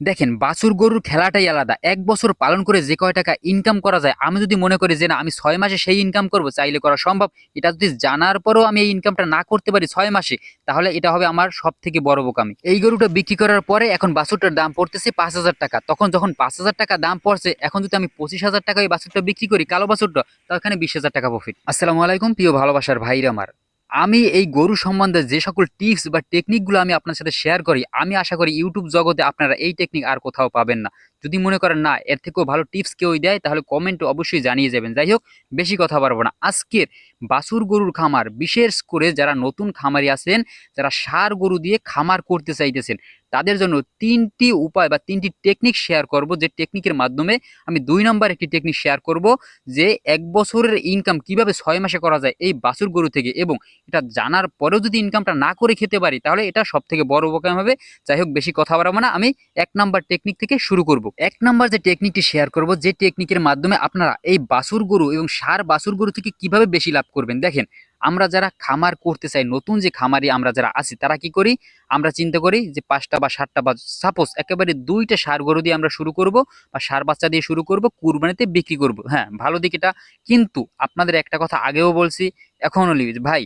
দেখেন, বাছুর গরুর খেলাটাই আলাদা। এক বছর পালন করে যে কয় টাকা ইনকাম করা যায়, আমি যদি মনে করি যে না, আমি ছয় মাসে সেই ইনকাম করব, চাইলে করা সম্ভব। এটা যদি জানার পরেও আমি এই ইনকামটা না করতে পারি ছয় মাসে, তাহলে এটা হবে আমার সব থেকে বড় বোকামি। এই গরুটা বিক্রি করার পরে এখন বাছুরটার দাম পড়তেছে পাঁচ হাজার টাকা। তখন যখন পাঁচ হাজার টাকা দাম পড়ছে, এখন যদি আমি পঁচিশ হাজার টাকা এই বাছুরটা বিক্রি করি, কালো বাছুরটা তো এখানে বিশ হাজার টাকা প্রফিট আসসালামু আলাইকুম, প্রিয় ভালোবাসার ভাইরা আমার। আমি এই গরু সম্বন্ধে যে সকল টিপস বা টেকনিকগুলো আমি আপনার সাথে শেয়ার করি, আমি আশা করি ইউটিউব জগতে আপনারা এই টেকনিক আর কোথাও পাবেন না। যদি মনে করেন না, এর থেকেও ভালো টিপস কেউ দেয়, তাহলে কমেন্টে অবশ্যই জানিয়ে যাবেন। যাই হোক, বেশি কথা পারব না। আজকের বাছুর গরুর খামার, বিশেষ করে যারা নতুন খামারি আছেন, যারা সার গরু দিয়ে খামার করতে চাইতেছেন, তাদের জন্য তিনটি উপায় বা তিনটি টেকনিক শেয়ার করব। যে টেকনিকের মাধ্যমে আমি দুই নম্বর একটি টেকনিক শেয়ার করব, যে এক বছরের ইনকাম কীভাবে ছয় মাসে করা যায় এই বাছুর গরু থেকে এবং এটা জানার পরেও যদি ইনকামটা না করে খেতে পারি, তাহলে এটা সব থেকে বড় উপকার হবে। যাই হোক, বেশি কথা বাড়াবো না। আমি এক নাম্বার টেকনিক থেকে শুরু করব। এক নাম্বার যে টেকনিকটি শেয়ার করব, যে টেকনিকের মাধ্যমে আপনারা এই বাছুর গরু এবং সার বাছুর গরু থেকে কীভাবে বেশি লাভ করবেন, দেখেন, আমরা যারা খামার করতে চাই, নতুন যে খামারি আমরা যারা আছি, তারা কি করি, আমরা চিন্তা করি যে পাঁচটা বা সাতটা বা সাপোজ একেবারে দুইটা সার গরু দিয়ে আমরা শুরু করব বা সার বাচ্চা দিয়ে শুরু করব, কুরবানিতে বিক্রি করব। হ্যাঁ ভালো দিক এটা। কিন্তু আপনাদের একটা কথা আগেও বলছি, এখনও লিজ ভাই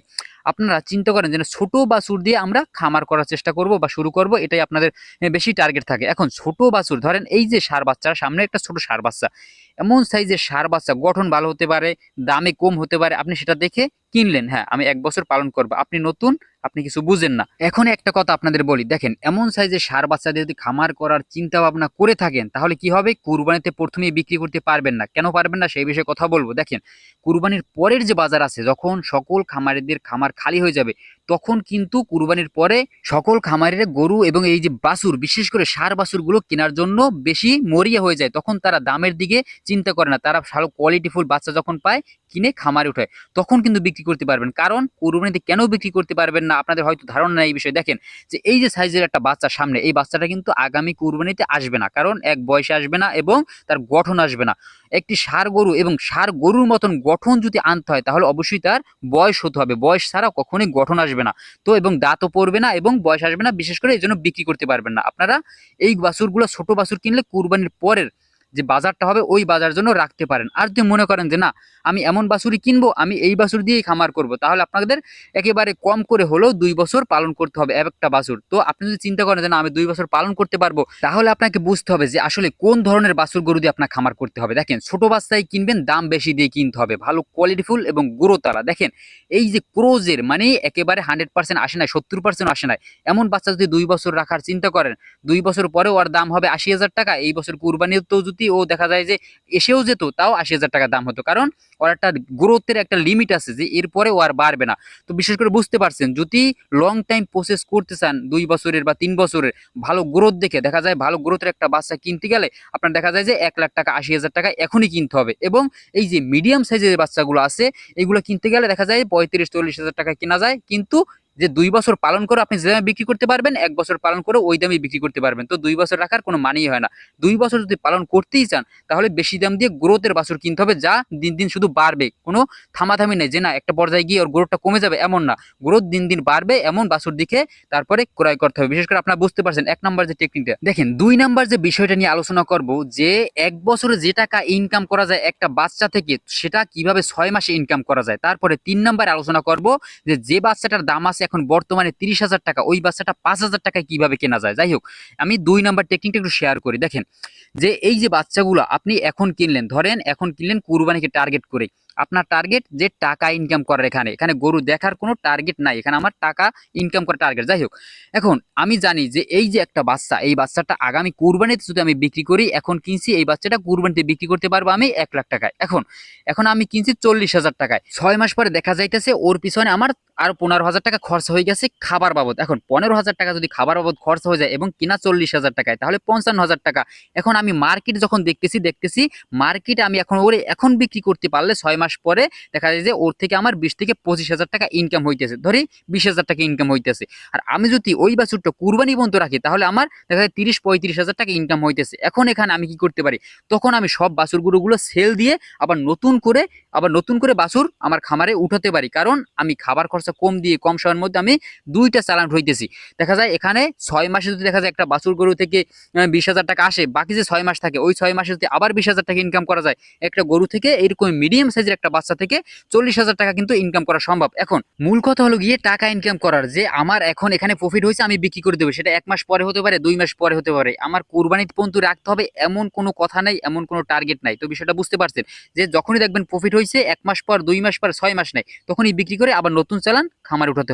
আপনারা চিন্তা করেন যেন ছোট বাছুর দিয়ে আমরা খামার করার চেষ্টা করব বা শুরু করব, এটাই আপনাদের বেশি টার্গেট থাকে। এখন ছোট বাছুর ধরেন এই যে সার বাচ্চার সামনে একটা ছোট সার বাচ্চা, এমন সাইজের সার বাচ্চা গঠন ভালো হতে পারে, দামে কম হতে পারে, আপনি সেটা দেখে কিনলেন হ্যাঁ আমি এক বছর পালন করব। আপনি নতুন, আপনি কিছু বুঝেন না। এখন একটা কথা আপনাদের বলি, দেখেন, এমন সাইজের সার বাচ্চাদের যদি খামার করার চিন্তা ভাবনা করে থাকেন, তাহলে কি হবে? কুরবানিতে প্রথমে বিক্রি করতে পারবেন না। কেন পারবেন না? সেই বিষয়ে কথা বলব। দেখেন, কুরবানির পরের যে বাজার আছে, যখন সকল খামারিদের খামার খালি হয়ে যাবে তখন কিন্তু কুরবানির পরে সকল খামারের গরু এবং এই যে বাছুর, বিশেষ করে সার বাছুরগুলো কেনার জন্য বেশি মরিয়া হয়ে যায়। তখন তারা দামের দিকে চিন্তা করে না। তারা ভালো কোয়ালিটিফুল বাচ্চা যখন পায়, কিনে খামারে উঠায়। তখন কিন্তু বিক্রি করতে পারবেন। কারণ কুরবানিতে কেন বিক্রি করতে পারবেন না? আপনাদের হয়তো ধারণা নেই এই বিষয়ে। দেখেন, যে এই যে সাইজের একটা বাচ্চা সামনে, এই বাচ্চাটা কিন্তু আগামী কুরবানিতে আসবে না। কারণ এক বয়সে আসবে না এবং তার গঠন আসবে না। একটি সার গরু এবং সার গরুর মতন গঠন যদি আনতে হয়, তাহলে অবশ্যই তার বয়স হতে হবে। বয়স ছাড়া কখনোই গঠন আসবে না। তো এবং দাঁতও পড়বে না এবং বয়স আসবে না, বিশেষ করে এই জন্য বিক্রি করতে পারবেন না। আপনারা এই বাসুরগুলো, ছোট বাসুর কিনলে কুরবানির পরের যে বাজারটা হবে ওই বাজার জন্য রাখতে পারেন। আর যদি মনে করেন যে, না, আমি এমন বাছুরই কিনবো, আমি এই বাছুর দিয়েই খামার করব তাহলে আপনাদের একেবারে কম করে হলেও দুই বছর পালন করতে হবে এক একটা বাছুর তো আপনি যদি চিন্তা করেন যে, না, আমি দুই বছর পালন করতে পারব তাহলে আপনাকে বুঝতে হবে যে, আসলে কোন ধরনের বাছুর গরু দিয়ে আপনার খামার করতে হবে। দেখেন, ছোট বাচ্চাই কিনবেন, দাম বেশি দিয়ে কিনতে হবে। ভালো কোয়ালিটিফুল এবং গ্রোতালা দেখেন, এই যে ক্রোজের মানে একেবারে হান্ড্রেড পার্সেন্ট আসে না সত্তর পার্সেন্ট আসে না এমন বাচ্চা যদি দুই বছর রাখার চিন্তা করেন, দুই বছর পরে ওর দাম হবে আশি হাজার টাকা, এই বছর কুরবানিতেও যদি ও দেখা যায় যে এসেও যেত, তাও আশি হাজার টাকা দাম হতো। কারণ ওর একটা গ্রোথের একটা লিমিট আছে যে এরপরে ও আর বাড়বে না। তো বিশেষ করে বুঝতে পারছেন, যদি লং টাইম প্রসেস করতে চান, দুই বছরের বা তিন বছরের ভালো গ্রোথ দেখে, দেখা যায় ভালো গ্রোথের একটা বাচ্চা কিনতে গেলে আপনার দেখা যায় যে এক লাখ টাকা, আশি হাজার টাকা এখনই কিনতে হবে। এবং এই যে মিডিয়াম সাইজের বাচ্চাগুলো আছে, এগুলো কিনতে গেলে দেখা যায় পঁয়ত্রিশ, চল্লিশ হাজার টাকা কেনা যায়। কিন্তু যে দুই বছর পালন করে আপনি যে দামে বিক্রি করতে পারবেন, এক বছর পালন করে ওই দামে বিক্রি করতে পারবেন। তো দুই বছর রাখার কোনো মানেই হয় না। দুই বছর যদি পালন করতেই চান, তাহলে বেশি দাম দিয়ে গ্রোথের বাছুর কিনতে হবে, যা দিন দিন শুধু বাড়বে। কোনো থামাথামি নেই যে না, একটা পর্যায়ে গিয়ে ওর গ্রোথটা কমে যাবে, এমন না। গ্রোথ দিন দিন বাড়বে, এমন বাছুর দিকে তারপরে ক্রয় করতে হবে। বিশেষ করে আপনারা বুঝতে পারছেন, এক নাম্বার যে টেকনিকটা দেখেন, দুই নাম্বার যে বিষয়টা নিয়ে আলোচনা করব, যে এক বছরে যে টাকা ইনকাম করা যায় একটা বাচ্চা থেকে, সেটা কীভাবে ছয় মাসে ইনকাম করা যায়? তারপরে তিন নাম্বার আলোচনা করব, যে যে বাচ্চাটার দাম আছে এখন বর্তমানে তিরিশ হাজার টাকা, ওই বাচ্চাটা পাঁচ হাজার টাকায় কীভাবে কেনা যায়? যাই হোক, আমি দুই নাম্বার টেকনিকটা একটু শেয়ার করি। দেখেন, যে এই যে বাচ্চাগুলো আপনি এখন কিনলেন, ধরেন এখন কিনলেন কুরবানিকে টার্গেট করে আপনার টার্গেট যে টাকা ইনকাম করার এখানে। এখানে গরু দেখার কোনো টার্গেট নাই। এখানে আমার টাকা ইনকাম করার টার্গেট যাই হোক, এখন আমি জানি যে এই যে একটা বাচ্চা, এই বাচ্চাটা আগামী কুরবানিতে যদি আমি বিক্রি করি, এখন কিনছি, এই বাচ্চাটা কুরবানিতে বিক্রি করতে পারব আমি এক লাখ টাকায়। এখন এখন আমি কিনছি চল্লিশ হাজার টাকায়। ছয় মাস পরে দেখা যাইতেছে ওর পিছনে আমার আর পনেরো হাজার টাকা খরচ হয়ে গেছে খাবার বাবদ। এখন পনেরো হাজার টাকা যদি খাবার বাবদ খরচ হয়ে যায় এবং কিনা চল্লিশ হাজার টাকায়, তাহলে পঞ্চান্ন হাজার টাকা। এখন আমি মার্কেট যখন দেখতেছি দেখতেছি মার্কেট আমি এখন ওরে এখন বিক্রি করতে পারলে ছয় মাস পরে দেখা যায় যে ওর থেকে আমার বিশ থেকে পঁচিশ হাজার টাকা ইনকাম হইতেছে। ধরি বিশ হাজার টাকা ইনকাম হইতেছে। আর আমি যদি ওই বাছুরটা কুরবানি পর্যন্ত রাখি, তাহলে আমার দেখা যায় তিরিশ পঁয়ত্রিশ হাজার টাকা ইনকাম হইতেছে। এখন এখানে আমি কি করতে পারি? তখন আমি সব বাছুরগুলোগুলো সেল দিয়ে আবার নতুন করে আবার নতুন করে বাছুর আমার খামারে উঠাতে পারি। কারণ আমি খাবার খরচা কম দিয়ে, কম সময়ের মধ্যে আমি দুইটা চালান হইতেছি। দেখা যায় এখানে ছয় মাসে যদি দেখা যায় একটা বাছুর গরু থেকে বিশ হাজার টাকা আসে, বাকি যে ছয় মাস থাকে, ওই ছয় মাসে যদি আবার বিশ হাজার টাকা ইনকাম করা যায়, একটা গরু থেকে এরকম মিডিয়াম সাইজের একটা বাচ্চা থেকে চল্লিশ হাজার টাকা কিন্তু ইনকাম করা সম্ভব। এখন মূল কথা হলো গিয়ে টাকা ইনকাম করার, যে আমার এখন এখানে প্রফিট হয়েছে আমি বিক্রি করে দেবো। সেটা এক মাস পরে হতে পারে, দুই মাস পরে হতে পারে। আমার কোরবানি পর্যন্ত রাখতে হবে, এমন কোনো কথা নাই, এমন কোনো টার্গেট নাই। তো বিষয়টা বুঝতে পারছেন যে যখনই দেখবেন প্রফিট হয়েছে এক মাস পর, দুই মাস পর, ছয় মাস নাই। তখনই বিক্রি করে আবার নতুন চালান খামারে উঠাতে হবে।